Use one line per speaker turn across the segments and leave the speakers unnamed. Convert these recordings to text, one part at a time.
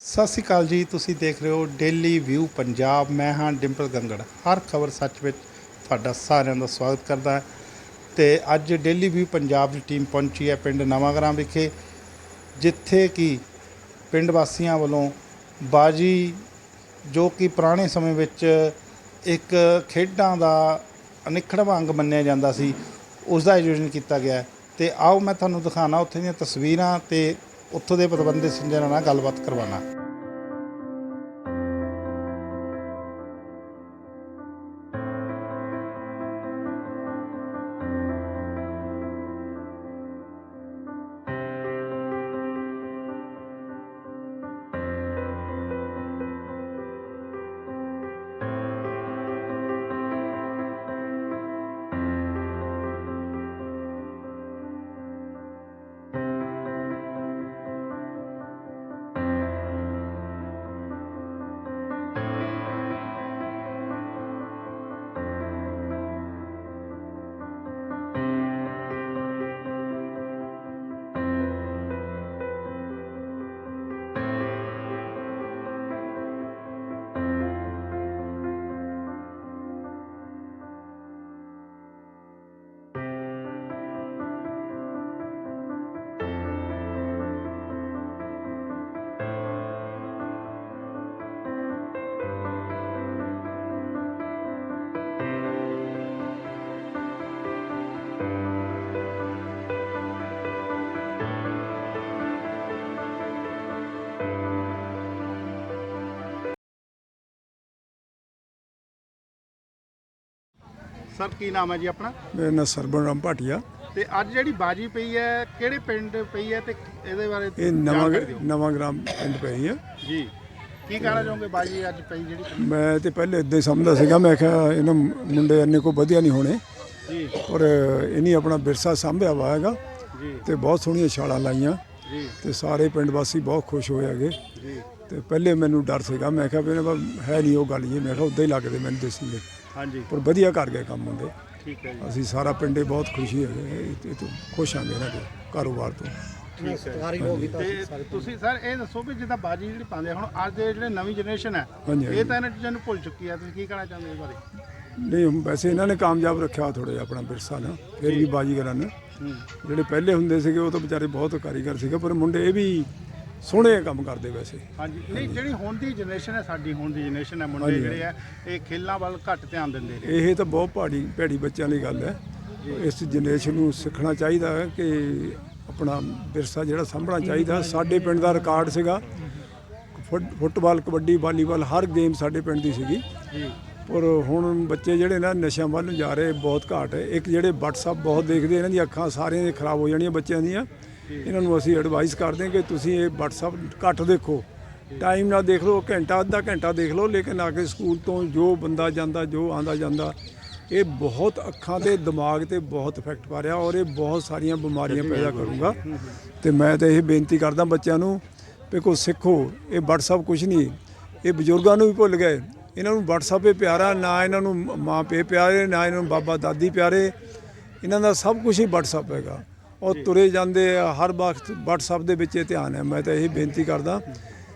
ਸਤਿ ਸ਼੍ਰੀ ਅਕਾਲ ਜੀ, ਤੁਸੀਂ ਦੇਖ ਰਹੇ ਹੋ ਡੇਲੀ ਵਿਊ ਪੰਜਾਬ। ਮੈਂ ਹਾਂ ਡਿੰਪਲ ਗੰਗੜ। ਹਰ ਖਬਰ ਸੱਚ ਵਿੱਚ ਤੁਹਾਡਾ ਸਾਰਿਆਂ ਦਾ ਸਵਾਗਤ ਕਰਦਾ ਹਾਂ। ਤੇ ਅੱਜ ਡੇਲੀ ਵਿਊ ਪੰਜਾਬ ਦੀ ਟੀਮ ਪਹੁੰਚੀ ਹੈ ਪਿੰਡ ਨਵਾਂਗਰਾਂ ਵਿਖੇ, ਜਿੱਥੇ ਕਿ ਪਿੰਡ ਵਾਸੀਆਂ ਵੱਲੋਂ ਬਾਜੀ, ਜੋ ਕਿ ਪੁਰਾਣੇ ਸਮੇਂ ਵਿੱਚ ਇੱਕ ਖੇਡਾਂ ਦਾ ਅਨਿੱਖੜਵਾਂ ਅੰਗ ਮੰਨਿਆ ਜਾਂਦਾ ਸੀ ਉਸ ਦਾ ਆਯੋਜਨ ਕੀਤਾ ਗਿਆ ਹੈ। ਤੇ ਆਓ ਮੈਂ ਤੁਹਾਨੂੰ ਦਿਖਾਣਾ ਉੱਥੇ ਦੀਆਂ ਤਸਵੀਰਾਂ ਤੇ ਉੱਥੋਂ ਦੇ ਪ੍ਰਬੰਧਕ ਸੰਜਨਾਂ ਨਾਲ ਗੱਲਬਾਤ ਕਰਵਾਉਣਾ। ਸਰ ਕੀ ਨਾਮ ਹੈ ਜੀ ਆਪਣਾ?
ਮੇਰਾ ਨਾਂ ਸਰਬਨ ਰਾਮ ਭਾਟੀਆ।
ਤੇ ਅੱਜ ਜਿਹੜੀ ਬਾਜੀ ਪਈ ਹੈ ਕਿਹੜੇ ਪਿੰਡ ਪਈ ਹੈ ਤੇ ਇਹਦੇ ਬਾਰੇ
ਇਹ ਨਵਾਂ
ਜਾਣਕਾਰੀ ਦਿਓ।
ਨਵਾਂ ਗ੍ਰਾਮ ਪਿੰਡ ਪਈ ਹੈ।
ਜੀ। ਕੀ ਕਹਿਣਾ ਚਾਹੋਗੇ ਬਾਜੀ ਅੱਜ ਪਈ ਜਿਹੜੀ
ਮੈਂ ਤੇ ਪਹਿਲੇ ਇਦਾਂ ਹੀ ਸਮਝਦਾ ਸੀਗਾ ਮੈਂ ਕਿਹਾ ਇਹਨਾਂ ਮੁੰਡੇ ਇੰਨੇ ਕੋ ਵਧੀਆ ਨਹੀਂ ਹੋਣੇ।
ਜੀ।
ਪਰ ਇਹਨੀ ਆਪਣਾ ਵਿਰਸਾ ਸਾਂਭਿਆ ਵਾ ਹੈਗਾ।
ਜੀ।
ਤੇ ਬਹੁਤ ਸੋਹਣੀਆਂ ਛਾਲਾਂ ਲਾਈਆਂ।
ਜੀ।
ਤੇ ਸਾਰੇ ਪਿੰਡ ਵਾਸੀ ਬਹੁਤ ਖੁਸ਼ ਹੋਏ ਹੈਗੇ।
ਜੀ।
ਤੇ ਪਹਿਲੇ ਮੈਨੂੰ ਡਰ ਸੀਗਾ ਮੈਂ ਕਿਹਾ ਵੀ ਇਹਨਾਂ ਕੋਲ ਹੈ ਨਹੀਂ ਉਹ ਗੱਲ ਜੀ। ਮੈਂ ਕਿਹਾ ਉਦਾਂ ਹੀ ਲੱਗਦੇ ਮੈਨੂੰ ਦੇਸੀ ਜਿਹੇ।
ਹਾਂਜੀ।
ਪਰ ਵਧੀਆ ਕਰ ਗਏ ਕੰਮ ਹੁੰਦੇ।
ਠੀਕ ਹੈ ਜੀ।
ਅਸੀਂ ਸਾਰਾ ਪਿੰਡੇ ਬਹੁਤ ਖੁਸ਼ੀ ਹੈਗੇ ਇਹ- ਇਹ ਤੋਂ ਖੁਸ਼ ਹਾਂਗੇ ਇਹਨਾਂ ਦੇ ਕਾਰੋਬਾਰ ਤੋਂ।
ਠੀਕ ਹੈ ਤੇ ਤੁਸੀਂ ਸਰ ਇਹ ਦੱਸੋ ਵੀ ਜਿੱਦਾਂ ਬਾਜੀ ਜਿਹੜੀ ਪਾਉਂਦੇ ਆ, ਹੁਣ ਅੱਜ ਦੇ ਜਿਹੜੇ ਨਵੀਂ ਜਨਰੇਸ਼ਨ ਹੈ
ਹਾਂਜੀ, ਹਾਂਜੀ।
ਇਹ ਤਾਂ ਇਹਨਾਂ ਚੀਜ਼ਾਂ ਨੂੰ ਭੁੱਲ ਚੁੱਕੀ ਹੈ ਤੁਸੀਂ ਕੀ ਕਹਿਣਾ ਚਾਹੁੰਦੇ ਇਸ ਬਾਰੇ?
ਨਹੀਂ ਹੁਣ ਵੈਸੇ ਇਹਨਾਂ ਨੇ ਕਾਮਯਾਬ ਰੱਖਿਆ ਥੋੜਾ ਜਿਹਾ ਆਪਣਾ ਵਿਰਸਾ ਨਾ। ਫਿਰ ਵੀ ਬਾਜੀਗਰਾਂ ਨੇ। ਜਿਹੜੇ ਪਹਿਲੇ ਹੁੰਦੇ ਸੀਗੇ ਉਹ ਤਾਂ ਵਿਚਾਰੇ ਬਹੁਤ ਕਾਰੀਗਰ ਸੀਗੇ ਪਰ ਮੁੰਡੇ ਇਹ ਵੀ ਸੋਹਣੇ ਕੰਮ ਕਰਦੇ ਵੈਸੇ।
ਹਾਂਜੀ। ਨਹੀਂ ਜਿਹੜੀ ਹੁਣ ਦੀ ਜਨਰੇਸ਼ਨ ਹੈ ਸਾਡੀ ਹੁਣ ਦੀ ਜਨਰੇਸ਼ਨ ਹੈ ਮੁੰਡੇ ਜਿਹੜੇ ਆ ਇਹ ਖੇਲਾਂ ਵੱਲ ਘੱਟ ਧਿਆਨ ਦਿੰਦੇ ਨੇ।
ਇਹ ਤਾਂ ਬਹੁਤ ਪਹਾੜੀ ਭੈੜੀ ਬੱਚਿਆਂ ਦੀ ਗੱਲ ਹੈ। ਇਸ ਜਨਰੇਸ਼ਨ ਨੂੰ ਸਿੱਖਣਾ ਚਾਹੀਦਾ ਹੈ ਕਿ ਆਪਣਾ ਵਿਰਸਾ ਜਿਹੜਾ ਸਾਂਭਣਾ ਚਾਹੀਦਾ ਸਾਡੇ ਪਿੰਡ ਦਾ ਰਿਕਾਰਡ ਸੀਗਾ। ਫੁੱਟ- ਫੁੱਟਬਾਲ ਕਬੱਡੀ ਵਾਲੀਬਾਲ ਹਰ ਗੇਮ ਸਾਡੇ ਪਿੰਡ ਦੀ ਸੀਗੀ।
ਜੀ।
ਪਰ ਹੁਣ ਬੱਚੇ ਜਿਹੜੇ ਨਾ ਨਸ਼ਿਆਂ ਵੱਲ ਨੂੰ ਜਾ ਰਹੇ ਬਹੁਤ ਘਾਟ ਹੈ। ਇੱਕ ਜਿਹੜੇ WhatsApp ਬਹੁਤ ਦੇਖਦੇ ਇਹਨਾਂ ਦੀਆਂ ਅੱਖਾਂ ਸਾਰੀਆਂ ਦੀਆਂ ਖਰਾਬ ਹੋ ਜਾਣੀਆਂ ਬੱਚਿਆਂ ਦੀਆਂ। ਇਹਨਾਂ ਨੂੰ ਅਸੀਂ ਐਡਵਾਈਸ ਕਰਦੇ ਹਾਂ ਕਿ ਤੁਸੀਂ ਇਹ WhatsApp ਘੱਟ ਦੇਖੋ। ਟਾਈਮ ਨਾਲ ਦੇਖ ਲਓ, ਘੰਟਾ, ਅੱਧਾ ਘੰਟਾ ਦੇਖ ਲਓ, ਲੇਕਿਨ ਆ ਕੇ ਸਕੂਲ ਤੋਂ ਜੋ ਬੰਦਾ ਜਾਂਦਾ, ਜੋ ਆਂਦਾ ਜਾਂਦਾ, ਇਹ ਬਹੁਤ ਅੱਖਾਂ ਤੇ ਦਿਮਾਗ ਤੇ ਬਹੁਤ ਇਫੈਕਟ ਪਾ ਰਿਹਾ ਔਰ ਇਹ ਬਹੁਤ ਸਾਰੀਆਂ ਬਿਮਾਰੀਆਂ ਪੈਦਾ ਕਰੂਗਾ। ਤੇ ਮੈਂ ਤਾਂ ਇਹ ਬੇਨਤੀ ਕਰਦਾ ਬੱਚਿਆਂ ਨੂੰ ਵੀ ਕੋ ਸਿੱਖੋ, ਇਹ WhatsApp ਕੁਝ ਨਹੀਂ। ਇਹ ਬਜ਼ੁਰਗਾਂ ਨੂੰ ਵੀ ਭੁੱਲ ਗਏ। ਇਹਨਾਂ ਨੂੰ WhatsApp ਹੀ ਪਿਆਰਾ, ਨਾ ਇਹਨਾਂ ਨੂੰ ਮਾਂ ਪਿਓ ਪਿਆਰੇ, ਨਾ ਇਹਨਾਂ ਨੂੰ ਬਾਬਾ, ਦਾਦੀ ਪਿਆਰੇ। ਇਹਨਾਂ ਦਾ ਸਭ ਕੁਝ ਹੀ WhatsApp ਹੈਗਾ। ਉਹ ਤੁਰੇ ਜਾਂਦੇ ਆ ਹਰ ਵਕਤ WhatsApp ਦੇ ਵਿੱਚ ਇਹ ਧਿਆਨ ਹੈ। ਮੈਂ ਤਾਂ ਇਹ ਬੇਨਤੀ ਕਰਦਾ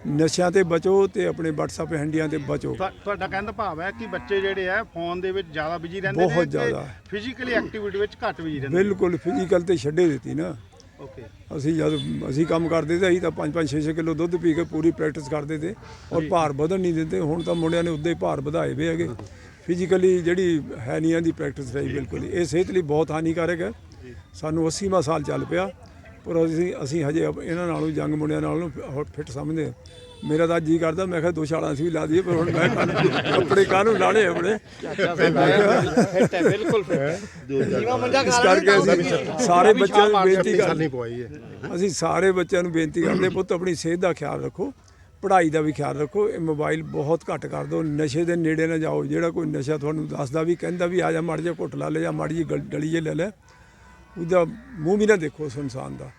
ਨਸ਼ਿਆਂ ਤੇ ਬਚੋ ਤੇ ਆਪਣੇ WhatsApp ਹੈਂਡੀਆਂ ਤੇ ਬਚੋ।
ਤੁਹਾ- ਤੁਹਾਡਾ ਕਹਿਣ ਦਾ ਭਾਵ ਹੈ ਕਿ ਬੱਚੇ ਜਿਹੜੇ ਆ ਫੋਨ ਦੇ ਵਿੱਚ ਜ਼ਿਆਦਾ ਬਿਜ਼ੀ ਰਹਿੰਦੇ
ਬਹੁਤ ਜ਼ਿਆਦਾ।
ਫਿਜ਼ੀਕਲੀ ਐਕਟੀਵਿਟੀ ਵਿੱਚ ਘੱਟ ਬਿਜ਼ੀ ਰਹਿੰਦੇ
ਬਿਲਕੁਲ ਫਿਜ਼ੀਕਲ ਤੇ ਛੱਡੇ ਦਿੱਤੀ ਨਾ।
ਓਕੇ
ਅਸੀਂ ਜਦ ਅਸੀਂ ਕੰਮ ਕਰਦੇ ਤੇ ਅਸੀਂ ਤਾਂ 5-5 6-6 ਕਿਲੋ ਦੁੱਧ ਪੀ ਕੇ ਪੂਰੀ ਪ੍ਰੈਕਟਿਸ ਕਰਦੇ ਤੇ ਔਰ ਭਾਰ ਵਧਣ ਨਹੀਂ ਦਿੰਦੇ। ਹੁਣ ਤਾਂ ਮੁੰਡਿਆਂ ਨੇ ਉੱਦੇ ਹੀ ਭਾਰ ਵਧਾਏ ਵੇ ਹੈਗੇ। ਫਿਜ਼ੀਕਲੀ ਜਿਹੜੀ ਹੈ ਨਹੀਂ ਆਂਦੀ ਪ੍ਰੈਕਟਿਸ ਰਹੀ ਬਿਲਕੁਲ। ਹੀ। ਇਹ ਸਿਹਤ ਲਈ ਬਹੁਤ ਹਾਨੀਕਾਰਕ ਹੈ। ਸਾਨੂੰ 80ਵਾਂ ਸਾਲ ਚੱਲ ਪਿਆ ਪਰ ਅਸੀਂ ਅਸੀਂ ਹਜੇ ਇਹਨਾਂ ਨਾਲੋਂ ਜੰਗ ਮੁੰਡਿਆਂ ਨਾਲੋਂ ਫਿੱਟ ਸਮਝਦੇ ਹਾਂ। ਮੇਰਾ ਤਾਂ ਜੀ ਕਰਦਾ ਮੈਂ ਕਿਹਾ ਦੋ ਛਾਲਾਂ ਅਸੀਂ ਵੀ ਲਾ ਦਈਏ ਪਰ ਹੁਣ ਮੈਂ ਕਾਹਨੂੰ- ਕੱਪੜੇ ਕਾਹਨੂੰ ਲਾਣੇ ਆਪਣੇ?
ਫਿੱਟ ਹੈ ਬਿਲਕੁਲ ਫਿੱਟ ਜੀਵਾ ਮੰਜਾ
ਕਰਕੇ ਅਸੀਂ ਸਾਰੇ ਬੱਚਿਆਂ ਨੂੰ ਬੇਨਤੀ
ਹੈ।
ਅਸੀਂ ਸਾਰੇ ਬੱਚਿਆਂ ਨੂੰ ਬੇਨਤੀ ਕਰਦੇ ਪੁੱਤ ਆਪਣੀ ਸਿਹਤ ਦਾ ਖਿਆਲ ਰੱਖੋ ਪੜ੍ਹਾਈ ਦਾ ਵੀ ਖਿਆਲ ਰੱਖੋ ਇਹ ਮੋਬਾਈਲ ਬਹੁਤ ਘੱਟ ਕਰ ਦਿਓ ਨਸ਼ੇ ਦੇ ਨੇੜੇ ਨਾ ਜਾਓ ਜਿਹੜਾ ਕੋਈ ਨਸ਼ਾ ਤੁਹਾਨੂੰ ਦੱਸਦਾ ਵੀ ਕਹਿੰਦਾ ਵੀ ਆ ਜਾ ਮੜ ਜਾ ਘੁੱਟ ਲਾ ਲੈ ਜਾਂ ਮੜ ਜੀ ਡਲੀ ਜੇ ਲੈ ਲੈ। ਉਹਦਾ ਮੂੰਹ ਵੀ ਨਾ ਦੇਖੋ ਉਸ ਇਨਸਾਨ ਦਾ।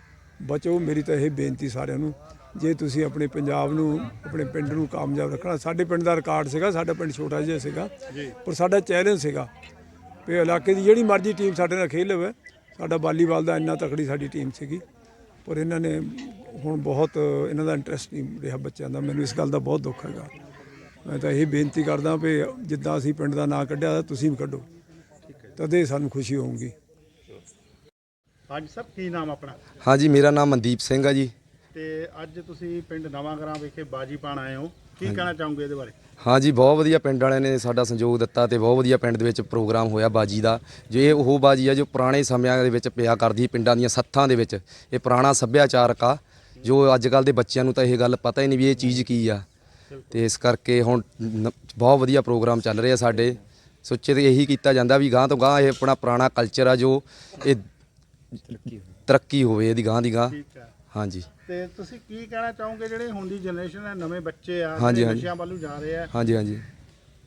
ਬਚੋ ਮੇਰੀ ਤਾਂ ਇਹ ਬੇਨਤੀ ਸਾਰਿਆਂ ਨੂੰ ਜੇ ਤੁਸੀਂ ਆਪਣੇ ਪੰਜਾਬ ਨੂੰ ਆਪਣੇ ਪਿੰਡ ਨੂੰ ਕਾਮਯਾਬ ਰੱਖਣਾ ਸਾਡੇ ਪਿੰਡ ਦਾ ਰਿਕਾਰਡ ਸੀਗਾ ਸਾਡਾ ਪਿੰਡ ਛੋਟਾ ਜਿਹਾ ਸੀਗਾ ਪਰ ਸਾਡਾ ਚੈਲੰਜ ਸੀਗਾ ਵੀ ਇਲਾਕੇ ਦੀ ਜਿਹੜੀ ਮਰਜ਼ੀ ਟੀਮ ਸਾਡੇ ਨਾਲ ਖੇਡ ਲਵੇ ਸਾਡਾ ਵਾਲੀਬਾਲ ਦਾ ਇੰਨਾ ਤਕੜੀ ਸਾਡੀ ਟੀਮ ਸੀਗੀ ਪਰ ਇਹਨਾਂ ਨੇ ਹੁਣ ਬਹੁਤ ਇਹਨਾਂ ਦਾ ਇੰਟਰਸਟ ਨਹੀਂ ਰਿਹਾ ਬੱਚਿਆਂ ਦਾ ਮੈਨੂੰ ਇਸ ਗੱਲ ਦਾ ਬਹੁਤ ਦੁੱਖ ਹੈਗਾ। ਮੈਂ ਤਾਂ ਇਹ ਬੇਨਤੀ ਕਰਦਾ ਵੀ ਜਿੱਦਾਂ ਅਸੀਂ ਪਿੰਡ ਦਾ ਨਾਂ ਕੱਢਿਆ ਤੁਸੀਂ ਵੀ ਕੱਢੋ ਤਦੇ ਸਾਨੂੰ ਖੁਸ਼ੀ ਹੋਊਗੀ।
ਹਾਂਜੀ ਸਰ ਕੀ ਨਾਮ ਆਪਣਾ?
ਹਾਂਜੀ ਮੇਰਾ ਨਾਮ ਮਨਦੀਪ ਸਿੰਘ ਆ ਜੀ।
ਤੇ ਅੱਜ ਤੁਸੀਂ ਪਿੰਡ ਨਵਾਂਗਰਾਂ ਵਿਖੇ ਬਾਜੀ ਪਾਣ ਆਏ ਹੋ। ਕੀ ਕਹਿਣਾ ਚਾਹੋਗੇ ਇਹਦੇ ਬਾਰੇ?
ਹਾਂਜੀ ਬਹੁਤ ਵਧੀਆ ਪਿੰਡ ਵਾਲਿਆਂ ਨੇ ਸਾਡਾ ਸੰਯੋਗ ਦਿੱਤਾ ਤੇ ਬਹੁਤ ਵਧੀਆ ਪਿੰਡ ਦੇ ਵਿੱਚ ਪ੍ਰੋਗਰਾਮ ਹੋਇਆ ਬਾਜੀ ਦਾ। ਜੇ ਇਹ ਉਹ ਬਾਜੀ ਆ ਜੋ ਪੁਰਾਣੇ ਸਮਿਆਂ ਦੇ ਵਿੱਚ ਪਿਆ ਕਰਦੀ ਪਿੰਡਾਂ ਦੀਆਂ ਸੱਥਾਂ ਦੇ ਵਿੱਚ ਇਹ ਪੁਰਾਣਾ ਸੱਭਿਆਚਾਰਕ ਆ। ਜੋ ਅੱਜ ਕੱਲ ਦੇ ਬੱਚਿਆਂ ਨੂੰ ਤਾਂ ਇਹ ਗੱਲ ਪਤਾ ਹੀ ਨਹੀਂ ਵੀ ਇਹ ਚੀਜ਼ ਕੀ ਆ। ਤੇ ਇਸ ਕਰਕੇ ਹੁਣ ਨ- ਬਹੁਤ ਵਧੀਆ ਪ੍ਰੋਗਰਾਮ ਚੱਲ ਰਹੇ ਆ ਸਾਡੇ ਸੋਚੇ ਤੇ ਇਹੀ ਕੀਤਾ ਜਾਂਦਾ ਵੀ ਗਾਂ ਤੋਂ ਗਾਂ ਇਹ ਆਪਣਾ ਪੁਰਾਣਾ ਕਲਚਰ ਆ ਜੋ ਇਹ ਤਰੱਕੀ ਹੋਵੇ। ਇਹਦੀ ਗਾਂ ਦੀ ਗਾਂ
ਠੀਕ ਹੈ।
ਹਾਂਜੀ।
ਤੇ ਤੁਸੀਂ ਕੀ ਕਹਿਣਾ ਚਾਹੋਗੇ ਜਿਹੜੇ ਹੁਣ ਦੀ ਜਨਰੇਸ਼ਨ ਹੈ ਨਵੇਂ ਬੱਚੇ ਆ
ਹਾਂਜੀ,
ਜਿਹੜੇ
ਹਾਂਜੀ।
ਨਸ਼ਿਆਂ ਵੱਲ ਜਾ ਰਹੇ ਆ?
ਹਾਂਜੀ ਹਾਂਜੀ।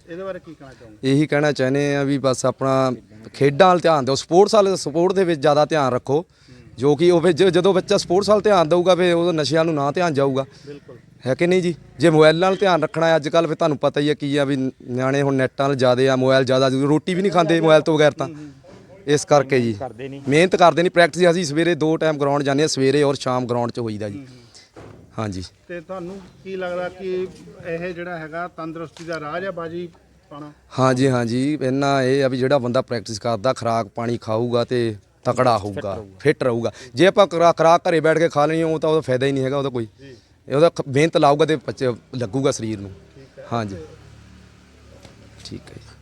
ਇਹਦੇ ਬਾਰੇ ਕੀ ਕਹਿਣਾ ਚਾਹੋਗੇ?
ਇਹੀ ਕਹਿਣਾ ਚਾਹੁੰਦੇ ਆ ਵੀ ਬਸ ਆਪਣਾ ਖੇਡਾਂ ਵੱਲ ਧਿਆਨ ਦਿਓ। ਸਪੋਰਟਸ ਵਾਲੇ ਸਪੋਰਟ ਦੇ ਵਿੱਚ ਜ਼ਿਆਦਾ ਧਿਆਨ ਰੱਖੋ। ਜੋ ਕਿ ਉਹ ਫਿਰ ਜ- ਜਦੋਂ ਬੱਚਾ ਸਪੋਰਟਸ ਵੱਲ ਧਿਆਨ ਦਊਗਾ ਫਿਰ ਉਹ ਨਸ਼ਿਆਂ ਨੂੰ ਨਾ ਧਿਆਨ ਜਾਊਗਾ।
ਬਿਲਕੁਲ।
ਹੈ ਕਿ ਨਹੀਂ ਜੀ? ਜੇ ਮੋਬਾਈਲ ਨਾਲ ਧਿਆਨ ਰੱਖਣਾ ਹੈ ਅੱਜ ਕੱਲ ਫਿਰ ਤੁਹਾਨੂੰ ਪਤਾ ਹੀ ਹੈ ਕੀ ਆ ਵੀ ਨਿਆਣੇ ਹੁਣ ਨੈਟਾਂ ਨਾਲ ਜ਼ਿਆਦੇ ਆ ਮੋਬਾਈਲ ਜ਼ਿਆਦਾ ਰੋਟੀ ਵੀ ਨਹੀਂ ਖਾਂਦੇ ਮੋਬਾਈਲ ਤੋਂ ਬਗੈਰ ਤਾਂ। ਇਸ ਕਰਕੇ ਜੀ। ਮਿਹਨਤ ਕਰਦੇ ਨਹੀਂ ਪ੍ਰੈਕਟਿਸ ਅਸੀਂ ਸਵੇਰੇ ਦੋ ਟਾਈਮ ਗਰਾਊਂਡ ਜਾਂਦੇ ਆ ਸਵੇਰੇ ਔਰ ਸ਼ਾਮ ਗਰਾਊਂਡ 'ਚ ਹੋਈਦਾ ਜੀ। ਹਾਂਜੀ।
ਤੇ ਤੁਹਾਨੂੰ ਕੀ ਲੱਗਦਾ ਕਿ ਇਹ ਜਿਹੜਾ ਹੈਗਾ ਤੰਦਰੁਸਤੀ ਦਾ ਰਾਜ ਆ ਬਾਜੀ ਪਾਣਾ
ਹਾਂਜੀ ਹਾਂਜੀ। ਇਹਨਾਂ ਇਹ ਆ ਵੀ ਜਿਹੜਾ ਬੰਦਾ ਪ੍ਰੈਕਟਿਸ ਕਰਦਾ ਖਰਾਕ ਪਾਣੀ ਖਾਊਗਾ ਤੇ ਤਕੜਾ ਹੋਊਗਾ ਫਿੱਟ ਰਹੂਗਾ। ਜੇ ਆਪਾਂ ਖੁਰਾ- ਖੁਰਾਕ ਘਰੇ ਬੈਠ ਕੇ ਖਾ ਲੈਣੀ ਉਹ ਤਾਂ ਉਹਦਾ ਫਾਇਦਾ ਹੀ ਨਹੀਂ ਹੈਗਾ ਉਹਦਾ ਕੋਈ ਇਹ ਉਹਦਾ ਮਿਹਨਤ ਲਾਊਗਾ ਤੇ ਬੱਚੇ ਲੱਗੂਗਾ ਸਰੀਰ ਨੂੰ। ਹਾਂਜੀ। ਠੀਕ ਹੈ ਜੀ।